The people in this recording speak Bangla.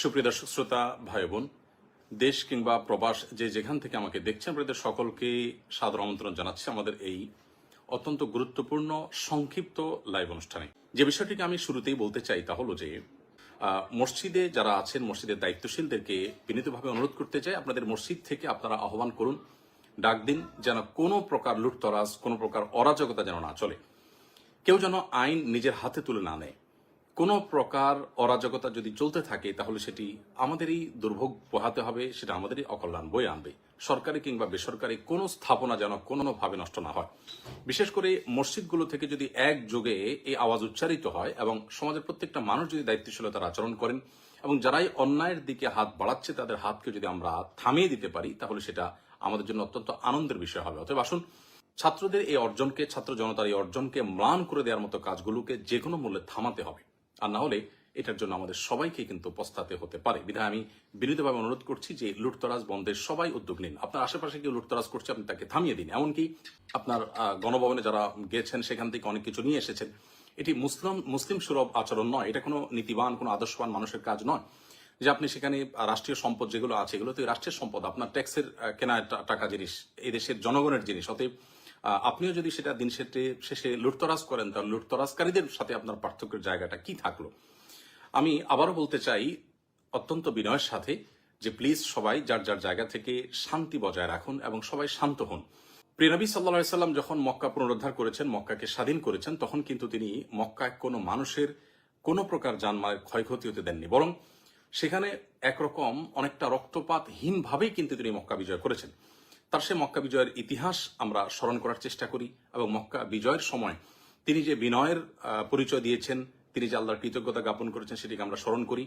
সুপ্রিয় দর্শক, শ্রোতা, ভাই বোন, দেশ কিংবা প্রবাস যে যেখান থেকে আমাকে দেখছেন, আপনাদের সকলকে সাদর আমন্ত্রণ জানাচ্ছি আমাদের এই অত্যন্ত গুরুত্বপূর্ণ, সংক্ষিপ্ত লাইভ অনুষ্ঠানে। যে বিষয়টিকে আমি শুরুতেই বলতে চাই তা হলো যে মসজিদে যারা আছেন, মসজিদের দায়িত্বশীলদেরকে বিনীতভাবে অনুরোধ করতে চাই, আপনাদের মসজিদ থেকে আপনারা আহ্বান করুন, ডাক দিন, যেন কোনো প্রকার লুটতরাজ, কোনো প্রকার অরাজকতা যেন না চলে। কেউ যেন আইন নিজের হাতে তুলে না নেয়। কোনো প্রকার অরাজকতা যদি চলতে থাকে, তাহলে সেটি আমাদেরই দুর্ভোগ পোহাতে হবে, সেটা আমাদেরই অকল্যাণ বয়ে আনবে। সরকারি কিংবা বেসরকারি কোনো স্থাপনা যেন কোনোভাবে নষ্ট না হয়। বিশেষ করে মসজিদগুলো থেকে যদি একযোগে এই আওয়াজ উচ্চারিত হয় এবং সমাজের প্রত্যেকটা মানুষ যদি দায়িত্বশীলতার আচরণ করেন এবং যারাই অন্যায়ের দিকে হাত বাড়াচ্ছে, তাদের হাতকে যদি আমরা থামিয়ে দিতে পারি, তাহলে সেটা আমাদের জন্য অত্যন্ত আনন্দের বিষয় হবে। অতএব আসুন, ছাত্রদের এই অর্জনকে, ছাত্র জনতার এই অর্জনকে ম্লান করে দেওয়ার মতো কাজগুলোকে যে কোনো মূল্যে থামাতে হবে। আর না হলে এটার জন্য আমাদের সবাইকে কিন্তু পস্তাতে হতে পারে। বিধায় আমি বিনীতভাবে অনুরোধ করছি যে লুটতরাজ বন্ধের সবাই উদ্যোগ নিন। আপনার আশেপাশে কেউ লুটতরাজ করছে, আপনি তাকে থামিয়ে দিন। এমনকি আপনার গণভবনে যারা গেছেন, সেখান থেকে অনেক কিছু নিয়ে এসেছেন। এটি মুসলিম মুসলিম সুলভ আচরণ নয়। এটা কোনো নীতিবান, কোনো আদর্শবান মানুষের কাজ নয় যে আপনি সেখানে রাষ্ট্রীয় সম্পদ যেগুলো আছে এগুলো তো রাষ্ট্রের সম্পদ, আপনার ট্যাক্সের কেনা টাকা জিনিস এই দেশের জনগণের জিনিস। অতএব আপনিও যদি সেটা দিন শেষে শেষে লুটতরাজ করেন, তাহলে লুটতরাজকারীদের সাথে আপনার পার্থক্যের জায়গাটা কি থাকল? আমি আবারও বলতে চাই, অত্যন্ত বিনয়ের সাথে, যে প্লিজ সবাই যার যার জায়গা থেকে শান্তি বজায় রাখুন এবং সবাই শান্ত হন। প্রিয়নবী সাল্লা সাল্লাম যখন মক্কা পুনরুদ্ধার করেছেন, মক্কাকে স্বাধীন করেছেন, তখন কিন্তু তিনি মক্কায় কোনো মানুষের কোনো প্রকার জানমালের ক্ষয়ক্ষতি হতে দেননি। বরং সেখানে একরকম অনেকটা রক্তপাতহীনভাবেই কিন্তু তিনি মক্কা বিজয় করেছেন। তার সে মক্কা বিজয়ের ইতিহাস আমরা স্মরণ করার চেষ্টা করি এবং মক্কা বিজয়ের সময় তিনি যে বিনয়ের পরিচয় দিয়েছেন, তিনি যে আল্লাহর কৃতজ্ঞতা জ্ঞাপন করেছেন সেটিকে আমরা স্মরণ করি।